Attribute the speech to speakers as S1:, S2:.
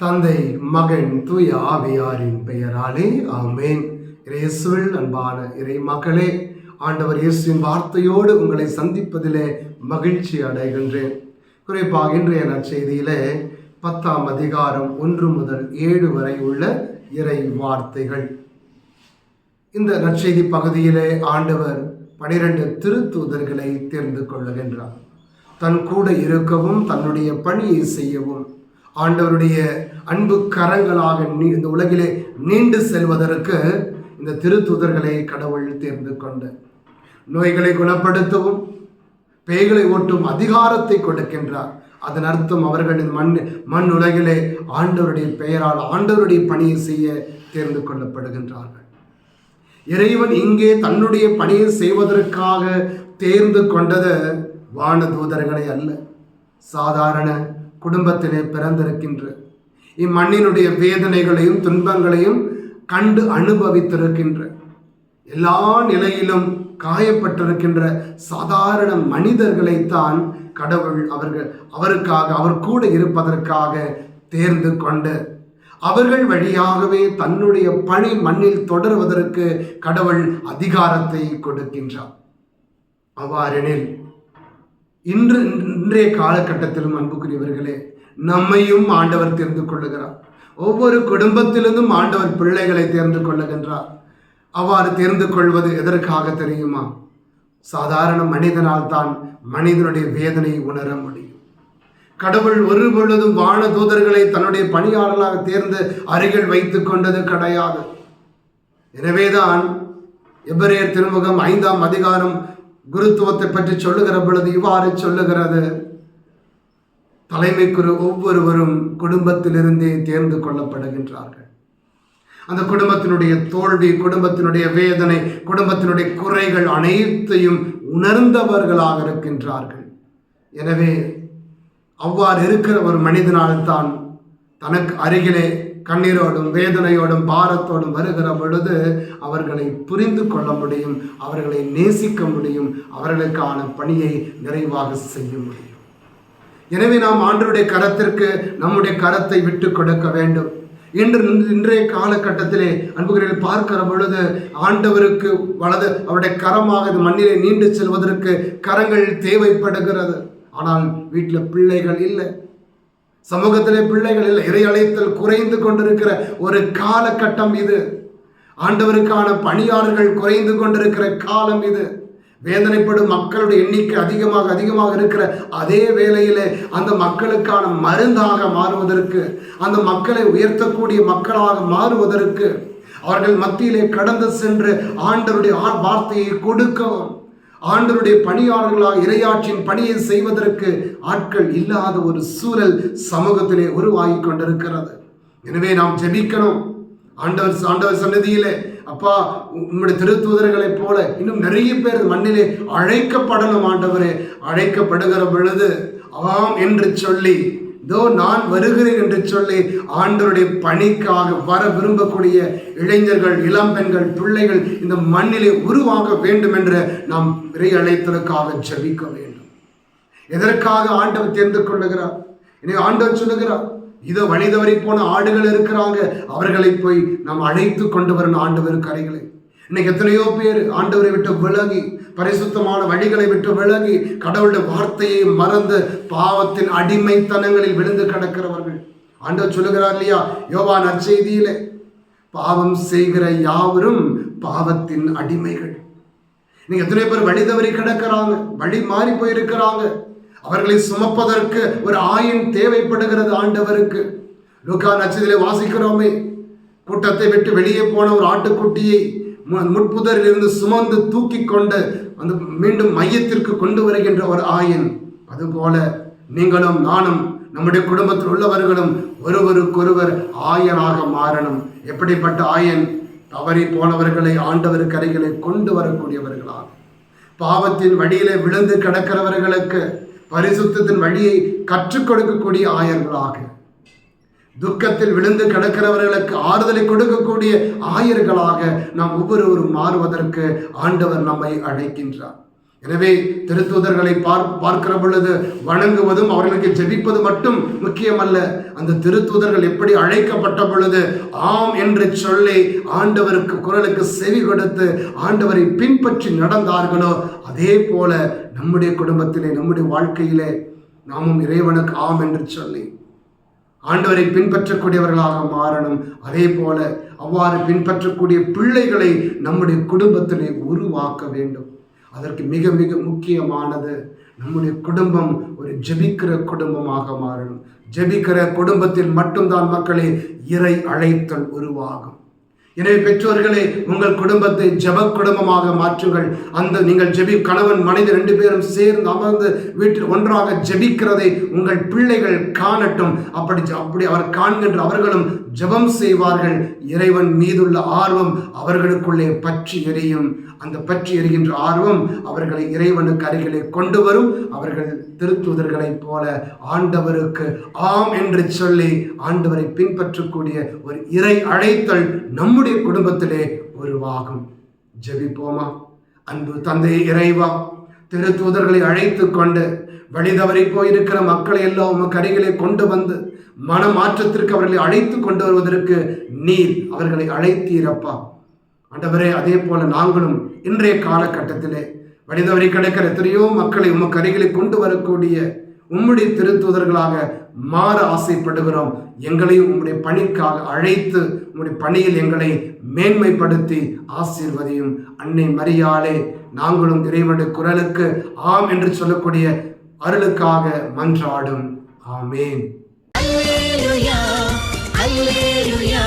S1: தந்தை மகன் தூய ஆவியாரின் பெயராலே ஆமேன். இயேசுவில் அன்பான இறை மகளே ஆண்டவர் இயேசுவின் வார்த்தையோடு உங்களை சந்திப்பதிலே மகிழ்ச்சி அடைகின்றேன். குறிப்பாக இன்றைய நற்செய்தியிலே பத்தாம் அதிகாரம் ஒன்று முதல் ஏழு வரை உள்ள இறை வார்த்தைகள். இந்த நற்செய்தி பகுதியிலே ஆண்டவர் பனிரெண்டு திருத்தூதர்களை தேர்ந்து கொள்ளுகின்றார். தன் கூட இருக்கவும் தன்னுடைய பணியை செய்யவும் ஆண்டவருடைய அன்பு கரங்களாக நீ- இந்த உலகிலே நீண்டு செல்வதற்கு இந்த திருத்தூதர்களை கடவுள் தேர்ந்து கொண்டு நோய்களை குணப்படுத்தவும் பேய்களை ஓட்டும் அதிகாரத்தை கொடுக்கின்றார். அதன் அர்த்தம் அவர்கள் இந்த மண் மண் உலகிலே ஆண்டவருடைய பெயரால் ஆண்டவருடைய பணியை செய்ய தேர்ந்து கொள்ளப்படுகின்றார்கள். இறைவன் இங்கே தன்னுடைய பணியை செய்வதற்காக தேர்ந்து கொண்டது வானதூதர்களை அல்ல. சாதாரண குடும்பத்திலே பிறந்திருக்கின்ற இம்மண்ணினுடைய வேதனைகளையும் துன்பங்களையும் கண்டு அனுபவித்திருக்கின்ற எல்லா நிலையிலும் காயப்பட்டிருக்கின்ற சாதாரண மனிதர்களைத்தான் கடவுள் அவர்கள் அவருக்காக அவர் கூட இருப்பதற்காக தேர்ந்து கொண்டு அவர்கள் வழியாகவே தன்னுடைய பணி மண்ணில் தொடர்வதற்கு கடவுள் அதிகாரத்தை கொடுக்கின்றார். அவ்வாறெனில் இன்று இன்றைய காலகட்டத்திலும் அன்புக்குரியவர்களே நம்மையும் ஆண்டவர் தேர்ந்து கொள்ளுகிறார். ஒவ்வொரு குடும்பத்திலிருந்தும் ஆண்டவர் பிள்ளைகளை தேர்ந்து கொள்ளுகின்றார். அவ்வாறு தேர்ந்து கொள்வது எதற்காக தெரியுமா? சாதாரண மனிதனால் தான் மனிதனுடைய வேதனை உணர முடியும். கடவுள் ஒரு பொழுதும் வான தூதர்களை தன்னுடைய பணியாளர்களாக தேர்ந்து அருகில் வைத்துக் கொண்டது கிடையாது. எனவேதான் எபிரேயர் திருமுகம் ஐந்தாம் அதிகாரம் குருத்துவத்தை பற்றி சொல்லுகிற பொழுது இவ்வாறு சொல்லுகிறது. தலைமைக்குரு ஒவ்வொருவரும் குடும்பத்திலிருந்தே தேர்ந்து கொள்ளப்படுகின்றார்கள். அந்த குடும்பத்தினுடைய தோல்வி குடும்பத்தினுடைய வேதனை குடும்பத்தினுடைய குறைகள் அனைத்தையும் உணர்ந்தவர்களாக இருக்கின்றார்கள். எனவே அவ்வாறு இருக்கிற ஒரு மனிதனால்தான் தனக்கு அருகிலே கண்ணீரோடும் வேதனையோடும் பாரத்தோடும் வருகிற பொழுது அவர்களை புரிந்து கொள்ள முடியும் அவர்களை நேசிக்க முடியும் அவர்களுக்கான பணியை நிறைவாக செய்ய முடியும். எனவே நாம் ஆண்டருடைய கரத்திற்கு நம்முடைய கரத்தை விட்டு கொடுக்க வேண்டும். இன்று இன்றைய காலகட்டத்திலே அன்புகளில் பார்க்கிற பொழுது ஆண்டவருக்கு வலது அவருடைய கரமாக இது மண்ணிலே நீண்டு செல்வதற்கு கரங்கள் தேவைப்படுகிறது. ஆனால் வீட்டில் பிள்ளைகள் இல்லை. சமூகத்திலே பிள்ளைகள் இல்லை. இறை அழைத்தல் குறைந்து கொண்டிருக்கிற ஒரு காலகட்டம் இது. ஆண்டவருக்கான பணியாளர்கள் குறைந்து கொண்டிருக்கிற காலம் இது. வேதனைப்படும் மக்களுடைய எண்ணிக்கை அதிகமாக அதிகமாக இருக்கிற அதே வேளையிலே அந்த மக்களுக்கான மருந்தாக மாறுவதற்கு அந்த மக்களை உயர்த்தக்கூடிய மக்களாக மாறுவதற்கு அவர்கள் மத்தியிலே கடந்து சென்று ஆண்டவருடைய வார்த்தையை கொடுக்கவும் ஆண்டவருடைய பணியாளர்களாக இரையாற்றின் பணியை செய்வதற்கு ஆட்கள் இல்லாத ஒரு சூழல் சமூகத்திலே உருவாகி கொண்டிருக்கிறது. எனவே நாம் ஜெபிக்கணும். ஆண்டவர் ஆண்டவர் சன்னதியிலே அப்பா உங்களுடைய திருத்தூதர்களைப் போல இன்னும் நிறைய பேர் மண்ணிலே அழைக்கப்படணும் ஆண்டவரே. அழைக்கப்படுகிற பொழுது ஆம் என்று சொல்லி இதோ நான் வருகிறேன் என்று சொல்லி ஆண்டருடைய பணிக்காக வர விரும்பக்கூடிய இளைஞர்கள் இளம்பெண்கள் பிள்ளைகள் இந்த மண்ணிலே உருவாக வேண்டும் என்று நாம் இறை அழைத்தலுக்காக ஜபிக்க வேண்டும். எதற்காக ஆண்டவர் தேர்ந்து கொள்ளுகிறார்? இனி ஆண்டவர் சொல்லுகிறார் இதோ வழி போன ஆடுகள் இருக்கிறாங்க. அவர்களை போய் நாம் அழைத்து கொண்டு வரணும் ஆண்டவர் கரைகளை இன்னைக்கு எத்தனையோ பேர் ஆண்டவரை விட்டு விலகி பரிசுத்தமான வழிகளை விட்டு விலகி கடவுளுடைய வார்த்தையை மறந்து பாவத்தின் அடிமைத்தனங்களில் விழுந்து கிடக்கிறவர்கள். ஆண்டவர் சொல்லுகிறார் இல்லையா? யோவா நற்செய்தியிலே பாவம் செய்கிற யாவரும் பாவத்தின் அடிமைகள். நீங்க எத்தனை பேர் வழி தவறி கிடக்கிறாங்க வழி மாறி போயிருக்கிறாங்க. அவர்களை சுமப்பதற்கு ஒரு ஆயின் தேவைப்படுகிறது ஆண்டவருக்கு. லுகா நச்சதிலே வாசிக்கிறோமே. கூட்டத்தை விட்டு வெளியே போன ஒரு ஆட்டுக்குட்டியை மு- முட்புதரில் இருந்து சுமந்து தூக்கி கொண்டு அந்த மீண்டும் மையத்திற்கு கொண்டு வருகின்ற ஒரு ஆயன். அதுபோல நீங்களும் நானும் நம்முடைய குடும்பத்தில் உள்ளவர்களும் ஒருவருக்கொருவர் ஆயனாக மாறணும். எப்படிப்பட்ட ஆயன்? தவறி போனவர்களை ஆண்டவருக்கு அருகிலே கொண்டு வரக்கூடியவர்களாக. பாவத்தின் வழியிலே விழுந்து கிடக்கிறவர்களுக்கு பரிசுத்தத்தின் வழியை கற்றுக் கொடுக்கக்கூடிய ஆயர்களாக. துக்கத்தில் விழுந்து கிடக்கிறவர்களுக்கு ஆறுதலை கொடுக்கக்கூடிய ஆயர்களாக நாம் ஒவ்வொருவரும் மாறுவதற்கு ஆண்டவர் நம்மை அழைக்கின்றார். எனவே திருத்தூதர்களை பார் பார்க்கிற பொழுது வணங்குவதும் அவர்களுக்கு ஜெபிப்பது மட்டும் முக்கியமல்ல. அந்த திருத்தூதர்கள் எப்படி அழைக்கப்பட்ட பொழுது ஆம் என்று சொல்லி ஆண்டவருக்கு குரலுக்கு செவி கொடுத்து ஆண்டவரை பின்பற்றி நடந்தார்களோ அதே போல நம்முடைய குடும்பத்திலே நம்முடைய வாழ்க்கையிலே நாமும் இறைவனுக்கு ஆம் என்று சொல்லி ஆண்டவரை பின்பற்றக்கூடியவர்களாக மாறணும். அதே போல அவ்வாறு பின்பற்றக்கூடிய பிள்ளைகளை நம்முடைய குடும்பத்திலே உருவாக்க வேண்டும். அதற்கு மிக மிக முக்கியமானது நம்முடைய குடும்பம் ஒரு ஜெபிக்கிற குடும்பமாக மாறணும். ஜெபிக்கிற குடும்பத்தில் மட்டும்தான் மக்களே இறை அழைத்தல் உருவாகும். எனவே பெற்றோர்களே உங்கள் குடும்பத்தை ஜப குடும்பமாக மாற்றுங்கள். அந்த நீங்கள் ஜெபி கணவன் மனைவி ரெண்டு பேரும் சேர்ந்து அமர்ந்து வீட்டில் ஒன்றாக ஜெபிக்கிறதை உங்கள் பிள்ளைகள் காணட்டும். அப்படி அப்படி அவர் காண்கின்ற அவர்களும் ஜெபம் செய்வார்கள். இறைவன் மீதுள்ள ஆர்வம் அவர்களுக்குள்ளே பற்றி எரியும். அந்த பற்றி எரிகின்ற ஆர்வம் அவர்களை இறைவனுக்கு அருகிலே கொண்டு வரும். அவர்கள் திருத்துதர்களைப் போல ஆண்டவருக்கு ஆம் என்று சொல்லி ஆண்டவரை பின்பற்றக்கூடிய ஒரு இறை அழைத்தல் நம்முடைய குடும்பத்திலே உருவாகும். ஜெபிப்போமா? அன்பு தந்தை இறைவா திருத்தூதர்களை அழைத்து கொண்டு வழிதவறி போயிருக்கிற மக்களை எல்லாம் உமக்கு அருகிலே கொண்டு வந்து மன மாற்றத்திற்கு அவர்களை அழைத்து கொண்டு வருவதற்கு நீர் அவர்களை அழைத்தீரப்பா. ஆண்டவரே அதே போல நாங்களும் இன்றைய காலகட்டத்திலே வழிதவறி கிடக்கிற எத்தனையோ மக்களை உமக்கு அருகிலே கொண்டு வரக்கூடிய உம்முடைய திருத்துவதர்களாக மாற ஆசைப்படுகிறோம். எங்களையும் உம்முடைய பணிக்காக அழைத்து உம்முடைய பணியில் எங்களை மேன்மைப்படுத்தி ஆசீர்வதியும். அன்னை மரியாளே நாங்களும் இறைவனுடைய குரலுக்கு ஆம் என்று சொல்லக்கூடிய அருளுக்காக மன்றாடும். ஆமேன்.
S2: Alleluia,